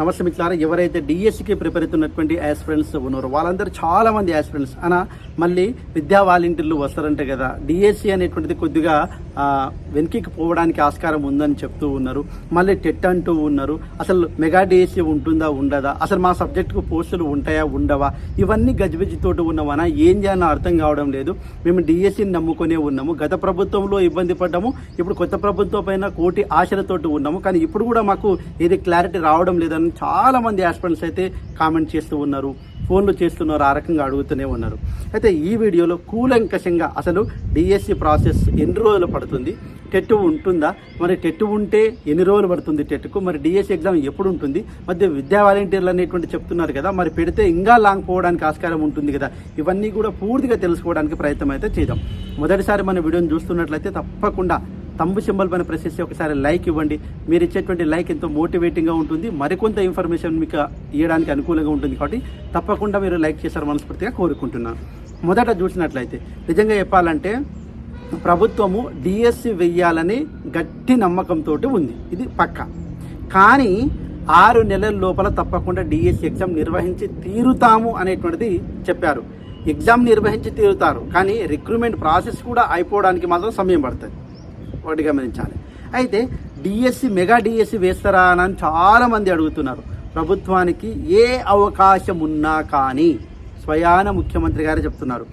నమస్తే మిత్రులారా ఎవరైతే డిఎస్సికి ప్రిపేర్ అవుతున్నటువంటి యాస్పిరెంట్స్ ఉన్నారో వాళ్ళందరూ చాలా మంది యాస్పిరెంట్స్ అన మళ్ళీ విద్యా వాలంటీర్లు వస్తారంటే కదా. డిఎస్సి అనేటువంటిది కొద్దిగా వెనక్కి పోవడానికి ఆస్కారం ఉందని చెప్తూ ఉన్నారు. మళ్ళీ టెట్ అంటూ ఉన్నారు. అసలు మెగా డిఎస్సి ఉంటుందా ఉండదా? అసలు మా సబ్జెక్టుకు పోస్టులు ఉంటాయా ఉండవా? ఇవన్నీ గజిబిజితోటి ఉన్నవనా? ఏం చేయాలని అర్థం కావడం లేదు. మేము డిఎస్సిని నమ్ముకునే ఉన్నాము. గత ప్రభుత్వంలో ఇబ్బంది పడ్డాము. ఇప్పుడు కొత్త ప్రభుత్వం పైన కోటి ఆశలతోటి ఉన్నాము. కానీ ఇప్పుడు కూడా మాకు ఏది క్లారిటీ రావడం లేదని అని చాలామంది ఆస్పిరెంట్స్ అయితే కామెంట్ చేస్తూ ఉన్నారు ఫోన్లు చేస్తున్నారు ఆ రకంగా అడుగుతూనే ఉన్నారు. అయితే ఈ వీడియోలో కూలంకషంగా అసలు డిఎస్సి ప్రాసెస్ ఎన్ని రోజులు పడుతుంది? టెట్ ఉంటుందా? మరి టెట్ ఉంటే ఎన్ని రోజులు పడుతుంది టెట్కు మరి డిఎస్సి ఎగ్జామ్ ఎప్పుడు ఉంటుంది? మధ్య విద్యా వాలంటీర్లు అనేటువంటి చెప్తున్నారు కదా మరి పెడితే ఇంకా లాంగ్ పోవడానికి ఆస్కారం ఉంటుంది కదా? ఇవన్నీ కూడా పూర్తిగా తెలుసుకోవడానికి ప్రయత్నం అయితే చేద్దాం. మొదటిసారి మన వీడియోని చూస్తున్నట్లయితే తప్పకుండా తంబు సింబల్ పైన ప్రెస్ చేసి ఒకసారి లైక్ ఇవ్వండి. మీరు ఇచ్చేటువంటి లైక్ ఎంతో మోటివేటింగ్గా ఉంటుంది. మరికొంత ఇన్ఫర్మేషన్ మీకు ఇవ్వడానికి అనుకూలంగా ఉంటుంది కాబట్టి తప్పకుండా మీరు లైక్ చేశారు మనస్ఫూర్తిగా కోరుకుంటున్నాను మొదట చూసినట్లయితే నిజంగా చెప్పాలంటే ప్రభుత్వము డిఎస్సి వెయ్యాలని గట్టి నమ్మకంతో ఉంది. ఇది పక్క. కానీ ఆరు నెలల లోపల తప్పకుండా డిఎస్సి ఎగ్జామ్ నిర్వహించి తీరుతాము అనేటువంటిది చెప్పారు. ఎగ్జామ్ నిర్వహించి తీరుతారు. కానీ రిక్రూట్మెంట్ ప్రాసెస్ కూడా అయిపోవడానికి మాత్రం సమయం పడుతుంది. ఒకటి గమనించాలి. అయితే డిఎస్సి మెగా డిఎస్సి వేస్తారా అని చాలామంది అడుగుతున్నారు. ప్రభుత్వానికి ఏ అవకాశం ఉన్నా కానీ స్వయాన ముఖ్యమంత్రి గారు చెప్తున్నారు.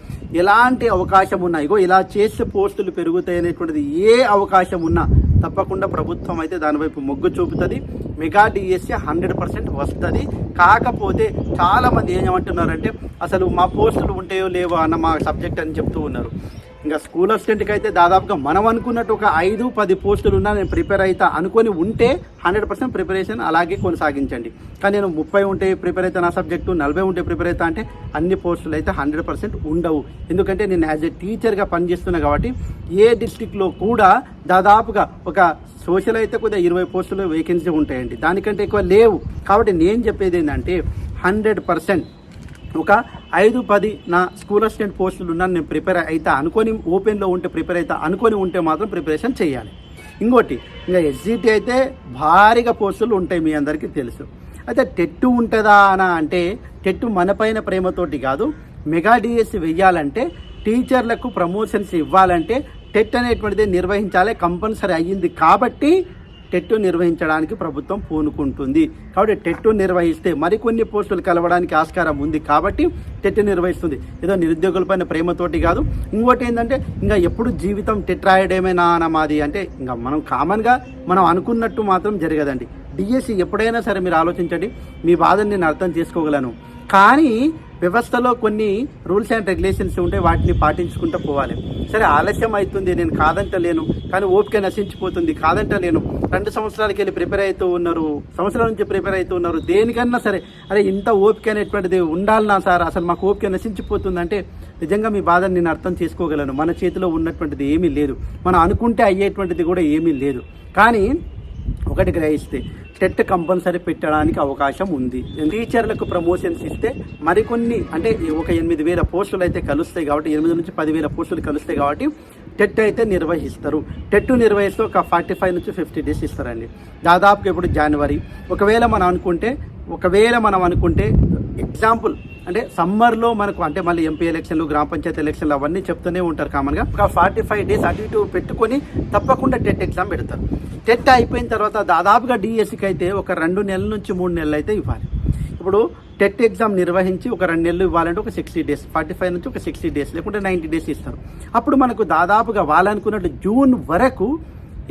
ఎలాంటి అవకాశం ఉన్నా ఇగో ఇలా చేసే పోస్టులు పెరుగుతాయి అనేటువంటిది ఏ అవకాశం ఉన్నా తప్పకుండా ప్రభుత్వం అయితే దానివైపు మొగ్గు చూపుతుంది. మెగా డిఎస్సి హండ్రెడ్ పర్సెంట్ వస్తుంది. కాకపోతే చాలామంది ఏమంటున్నారంటే అసలు మా పోస్టులు ఉంటాయో లేవో అన్న మా సబ్జెక్ట్ అని చెప్తూ ఉన్నారు. ఇంకా స్కూల్ అసిస్టెంట్కి అయితే దాదాపుగా మనం అనుకున్నట్టు ఒక ఐదు పది పోస్టులు ఉన్నా నేను ప్రిపేర్ అవుతా అనుకొని ఉంటే హండ్రెడ్ పర్సెంట్ ప్రిపరేషన్ అలాగే కొనసాగించండి. కానీ నేను ముప్పై ఉంటే ప్రిపేర్ అవుతా నా సబ్జెక్టు నలభై ఉంటే ప్రిపేర్ అవుతా అంటే అన్ని పోస్టులు అయితే హండ్రెడ్ పర్సెంట్ ఉండవు. ఎందుకంటే నేను యాజ్ ఎ టీచర్గా పనిచేస్తున్నా కాబట్టి ఏ డిస్టిక్లో కూడా దాదాపుగా ఒక సోషల్ అయితే కొద్దిగా ఇరవై పోస్టులు వేకెన్సీ ఉంటాయండి. దానికంటే ఎక్కువ లేవు. కాబట్టి నేను చెప్పేది ఏంటంటే హండ్రెడ్ పర్సెంట్ ఒక ఐదు పది నా స్కూల్ అసిస్టెంట్ పోస్టులు ఉన్నాను నేను ప్రిపేర్ అవుతా అనుకొని ఓపెన్లో ఉంటే ప్రిపేర్ అవుతా అనుకొని ఉంటే మాత్రం ప్రిపరేషన్ చేయాలి. ఇంకోటి ఇంకా ఎస్జిటి అయితే భారీగా పోస్టులు ఉంటాయి మీ అందరికీ తెలుసు. అయితే టెట్టు ఉంటుందా అనా అంటే టెట్టు మనపైన ప్రేమతోటి కాదు మెగా డిఎస్సి వెయ్యాలంటే టీచర్లకు ప్రమోషన్స్ ఇవ్వాలంటే టెట్ అనేటువంటిది నిర్వహించాలి కంపల్సరీ అయ్యింది కాబట్టి టెట్టు నిర్వహించడానికి ప్రభుత్వం పూనుకుంటుంది. కాబట్టి టెట్టు నిర్వహిస్తే మరికొన్ని పోస్టులు కలవడానికి ఆస్కారం ఉంది కాబట్టి టెట్ నిర్వహిస్తుంది. ఏదో నిరుద్యోగులపైన ప్రేమతోటి కాదు. ఇంకోటి ఏంటంటే ఇంకా ఎప్పుడు జీవితం టెట్ రాయడమేనా అన్న మాది అంటే ఇంకా మనం కామన్గా మనం అనుకున్నట్టు మాత్రం జరగదండి. డిఎస్సి ఎప్పుడైనా సరే మీరు ఆలోచించండి. మీ బాధని నేను అర్థం చేసుకోగలను. కానీ వ్యవస్థలో కొన్ని రూల్స్ అండ్ రెగ్యులేషన్స్ ఉంటే వాటిని పాటించుకుంటూ పోవాలి. సరే ఆలస్యం అవుతుంది నేను కాదంటలేను కానీ ఓపిక నశించిపోతుంది కాదంటలేను. రెండు సంవత్సరాలకి వెళ్ళి ప్రిపేర్ అవుతూ ఉన్నారు సంవత్సరాల నుంచి ప్రిపేర్ అవుతూ ఉన్నారు దేనికన్నా సరే. అరే ఇంత ఓపిక అనేటువంటిది ఉండాలనా సార్ అసలు మాకు ఓపిక నశించిపోతుంది అంటే నిజంగా మీ బాధను నేను అర్థం చేసుకోగలను. మన చేతిలో ఉన్నటువంటిది ఏమీ లేదు. మనం అనుకుంటే అయ్యేటువంటిది కూడా ఏమీ లేదు. కానీ ఒకటి గ్రహిస్తే టెట్ కంపల్సరీ పెట్టడానికి అవకాశం ఉంది. టీచర్లకు ప్రమోషన్స్ ఇస్తే మరికొన్ని అంటే ఒక ఎనిమిది వేల పోస్టులు అయితే కలుస్తాయి కాబట్టి ఎనిమిది నుంచి పదివేల పోస్టులు కలుస్తాయి కాబట్టి టెట్ అయితే నిర్వహిస్తారు. టెట్ నిర్వహిస్తే ఒక ఫార్టీ ఫైవ్ నుంచి ఫిఫ్టీ డేస్ ఇస్తారండి. దాదాపుగా ఇప్పుడు జనవరి ఒకవేళ మనం అనుకుంటే ఒకవేళ మనం అనుకుంటే ఎగ్జాంపుల్ అంటే సమ్మర్లో మనకు అంటే మళ్ళీ ఎంపీ ఎలక్షన్లు గ్రామ పంచాయతీ ఎలక్షన్లు అవన్నీ చెప్తూనే ఉంటారు కామన్గా. ఒక ఫార్టీ ఫైవ్ డేస్ అటు ఇటు పెట్టుకొని తప్పకుండా టెట్ ఎగ్జామ్ పెడతారు. టెట్ అయిపోయిన తర్వాత దాదాపుగా డిఎస్సికి అయితే ఒక రెండు నెలల నుంచి మూడు నెలలు అయితే ఇవ్వాలి. ఇప్పుడు టెట్ ఎగ్జామ్ నిర్వహించి ఒక రెండు నెలలు ఇవ్వాలంటే ఒక సిక్స్టీ డేస్ ఫార్టీ ఫైవ్ నుంచి ఒక సిక్స్టీ డేస్ లేకుంటే నైంటీ డేస్ ఇస్తారు. అప్పుడు మనకు దాదాపుగా వాళ్ళనుకున్నట్టు జూన్ వరకు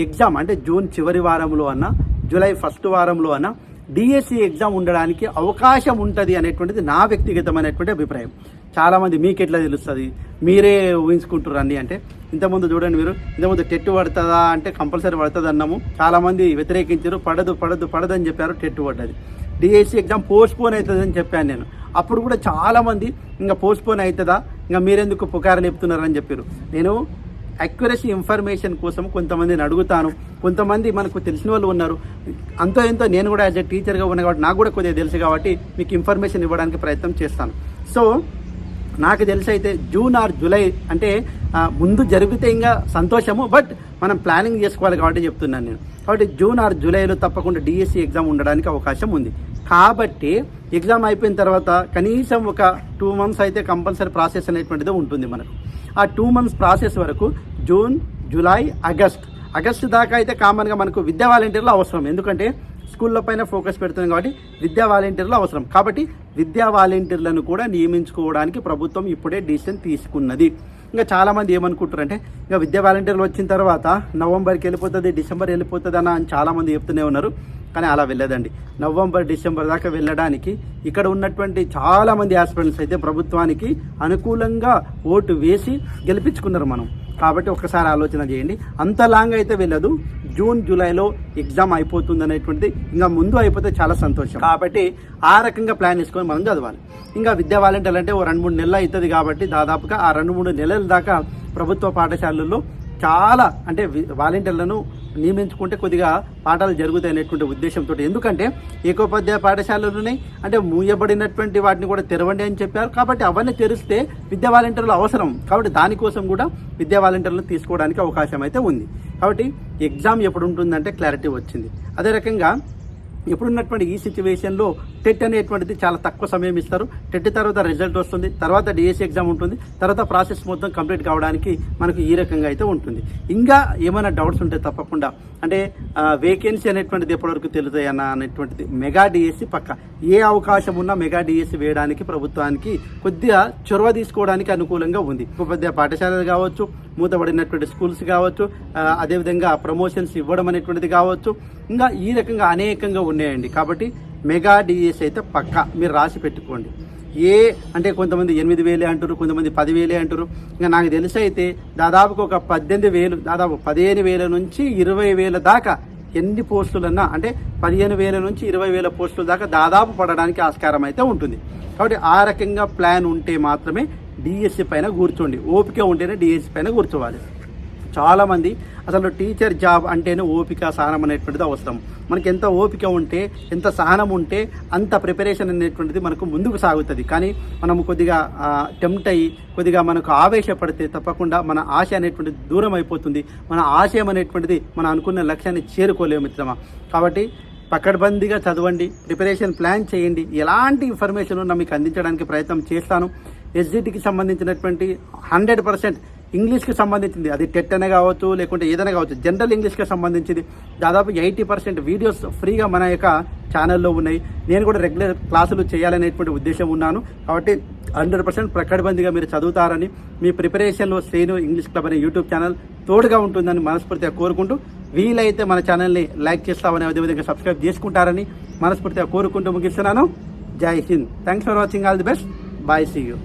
ఎగ్జామ్ అంటే జూన్ చివరి వారంలో అన్న జూలై ఫస్ట్ వారంలో అన్న డిఎస్సి ఎగ్జామ్ ఉండడానికి అవకాశం ఉంటుంది అనేటువంటిది నా వ్యక్తిగతమైనటువంటి అభిప్రాయం. చాలామంది మీకు ఎట్లా తెలుస్తుంది? మీరే ఊహించుకుంటారు అన్నీ అంటే ఇంతకుముందు చూడండి మీరు ఇంతకుముందు టెట్ పడుతుందా అంటే కంపల్సరీ పడుతుంది అన్నాము. చాలామంది వ్యతిరేకించారు పడదు పడదు పడదు అని చెప్పారు టెట్ పడ్డది. డిఎస్సి ఎగ్జామ్ పోస్ట్పోన్ అవుతుందని చెప్పాను నేను. అప్పుడు కూడా చాలామంది ఇంకా పోస్ట్పోన్ అవుతుందా? ఇంకా మీరెందుకు పుకారు లేపుతున్నారని చెప్పారు. నేను అక్యురసీ ఇన్ఫర్మేషన్ కోసం కొంతమందిని అడుగుతాను. కొంతమంది మనకు తెలిసిన వాళ్ళు ఉన్నారు. అంతో ఎంతో నేను కూడా యాజ్ ఎ టీచర్గా ఉన్నా కాబట్టి నాకు కూడా కొద్దిగా తెలుసు కాబట్టి మీకు ఇన్ఫర్మేషన్ ఇవ్వడానికి ప్రయత్నం చేస్తాను. సో నాకు తెలిసి అయితే జూన్ ఆర్ జూలై అంటే ముందు జరిగితే ఇంకా సంతోషము బట్ మనం ప్లానింగ్ చేసుకోవాలి కాబట్టి చెప్తున్నాను నేను. కాబట్టి జూన్ ఆర్ జూలైలో తప్పకుండా డిఎస్సి ఎగ్జామ్ ఉండడానికి అవకాశం ఉంది. కాబట్టి ఎగ్జామ్ అయిపోయిన తర్వాత కనీసం ఒక టూ మంత్స్ అయితే కంపల్సరీ ప్రాసెస్ అనేటువంటిది ఉంటుంది మనకు. ఆ టూ మంత్స్ ప్రాసెస్ వరకు జూన్ జూలై ఆగస్ట్ ఆగస్టు దాకా అయితే కామన్గా మనకు విద్యా వాలంటీర్లు అవసరం. ఎందుకంటే స్కూళ్ళ పైన ఫోకస్ పెడుతుంది కాబట్టి విద్యా వాలంటీర్లు అవసరం. కాబట్టి విద్యా వాలంటీర్లను కూడా నియమించుకోవడానికి ప్రభుత్వం ఇప్పుడే డిసిషన్ తీసుకున్నది. ఇంకా చాలామంది ఏమనుకుంటారంటే ఇంకా విద్యా వాలంటీర్లు వచ్చిన తర్వాత నవంబర్కి వెళ్ళిపోతుంది డిసెంబర్ వెళ్ళిపోతుంది అని చాలామంది చెప్తూనే ఉన్నారు. కానీ అలా వెళ్ళదండి. నవంబర్ డిసెంబర్ దాకా వెళ్ళడానికి ఇక్కడ ఉన్నటువంటి చాలామంది ఆస్పిరెంట్స్ అయితే ప్రభుత్వానికి అనుకూలంగా ఓటు వేసి గెలిపించుకున్నారు మనం. కాబట్టి ఒకసారి ఆలోచన చేయండి. అంత లాంగ్ అయితే వెళ్ళదు. జూన్ జూలైలో ఎగ్జామ్ అయిపోతుంది అనేటువంటిది ఇంకా ముందు అయిపోతే చాలా సంతోషం. కాబట్టి ఆ రకంగా ప్లాన్ వేసుకొని మనం చదవాలి. ఇంకా విద్యా వాలంటీర్లు అంటే ఓ రెండు మూడు నెలలు అవుతుంది కాబట్టి దాదాపుగా ఆ రెండు మూడు నెలల దాకా ప్రభుత్వ పాఠశాలల్లో చాలా అంటే వి- వాలంటీర్లను నియమించుకుంటే కొద్దిగా పాఠాలు జరుగుతాయి అనేటువంటి ఉద్దేశంతో ఎందుకంటే ఏకోపాధ్యాయ పాఠశాలలు ఉన్నాయి అంటే మూయబడినటువంటి వాటిని కూడా తెరవండి అని చెప్పారు. కాబట్టి అవన్నీ తెరిస్తే విద్యా వాలంటీర్లు అవసరం. కాబట్టి దానికోసం కూడా విద్యా వాలంటీర్లను తీసుకోవడానికి అవకాశం అయితే ఉంది. కాబట్టి ఎగ్జామ్ ఎప్పుడు ఉంటుందంటే క్లారిటీ వచ్చింది. అదే రకంగా ఇప్పుడున్నటువంటి ఈ సిచ్యువేషన్లో టెట్ అనేటువంటిది చాలా తక్కువ సమయం ఇస్తారు. టెట్ తర్వాత రిజల్ట్ వస్తుంది. తర్వాత డిఎస్సి ఎగ్జామ్ ఉంటుంది. తర్వాత ప్రాసెస్ మొత్తం కంప్లీట్ కావడానికి మనకు ఈ రకంగా అయితే ఉంటుంది. ఇంకా ఏమైనా డౌట్స్ ఉంటే తప్పకుండా అంటే వేకెన్సీ అనేటువంటిది ఎప్పటివరకు తెలుతాయన్నా అనేటువంటిది మెగా డిఎస్సి పక్క. ఏ అవకాశం ఉన్నా మెగా డిఎస్సి వేయడానికి ప్రభుత్వానికి కొద్దిగా చొరవ తీసుకోవడానికి అనుకూలంగా ఉంది. ఉపాధ్యాయ పాఠశాలలు కావచ్చు మూతబడినటువంటి స్కూల్స్ కావచ్చు అదేవిధంగా ప్రమోషన్స్ ఇవ్వడం అనేటువంటిది కావచ్చు. ఇంకా ఈ రకంగా అనేకంగా ఉన్నాయండి. కాబట్టి మెగా డిఎస్ అయితే పక్క. మీరు రాసి పెట్టుకోండి. ఏ అంటే కొంతమంది ఎనిమిది వేలే అంటారు కొంతమంది పదివేలే అంటారు ఇంకా నాకు తెలిసి అయితే దాదాపుగా ఒక పద్దెనిమిది వేలు దాదాపు పదిహేను వేల నుంచి ఇరవై వేల దాకా ఎన్ని పోస్టులన్నా అంటే పదిహేను వేల నుంచి ఇరవై వేల పోస్టుల దాకా దాదాపు పడడానికి ఆస్కారం అయితే ఉంటుంది. కాబట్టి ఆ రకంగా ప్లాన్ ఉంటే మాత్రమే డిఎస్సి పైన కూర్చోండి. ఓపిక ఉంటేనే డిఎస్సి పైన కూర్చోవాలి. చాలామంది అసలు టీచర్ జాబ్ అంటేనే ఓపిక సహనం అనేటువంటిది అవసరం. మనకి ఎంత ఓపిక ఉంటే ఎంత సహనం ఉంటే అంత ప్రిపరేషన్ అనేటువంటిది మనకు ముందుకు సాగుతుంది. కానీ మనం కొద్దిగా టెంప్ట్ అయ్యి కొద్దిగా మనకు ఆవేశపడితే తప్పకుండా మన ఆశ అనేటువంటిది దూరం అయిపోతుంది. మన ఆశయం అనేటువంటిది మనం అనుకున్న లక్ష్యాన్ని చేరుకోలేము మిత్రమా. కాబట్టి పకడ్బందీగా చదవండి ప్రిపరేషన్ ప్లాన్ చేయండి. ఎలాంటి ఇన్ఫర్మేషన్ మీకు అందించడానికి ప్రయత్నం చేస్తాను. ఎస్జిటికి సంబంధించినటువంటి హండ్రెడ్ పర్సెంట్ ఇంగ్లీష్కి సంబంధించింది. అది టెట్ అనే కావచ్చు లేకుంటే ఏదైనా కావచ్చు. జనరల్ ఇంగ్లీష్కి సంబంధించింది. దాదాపు ఎయిటీ పర్సెంట్ వీడియోస్ ఫ్రీగా మన యొక్క ఛానల్లో ఉన్నాయి. నేను కూడా రెగ్యులర్ క్లాసులు చేయాలనేటువంటి ఉద్దేశం ఉన్నాను. కాబట్టి హండ్రెడ్ పర్సెంట్ ప్రకటబందిగా మీరు చదువుతారని మీ ప్రిపరేషన్లో శ్రేణు ఇంగ్లీష్ క్లబ్ అనే యూట్యూబ్ ఛానల్ తోడుగా ఉంటుందని మనస్ఫూర్తిగా కోరుకుంటూ వీలైతే మన ఛానల్ని లైక్ చేస్తామని అదేవిధంగా సబ్స్క్రైబ్ చేసుకుంటారని మనస్ఫూర్తిగా కోరుకుంటూ ముగిస్తున్నాను. జై Hind. Thanks for watching all the best bye see you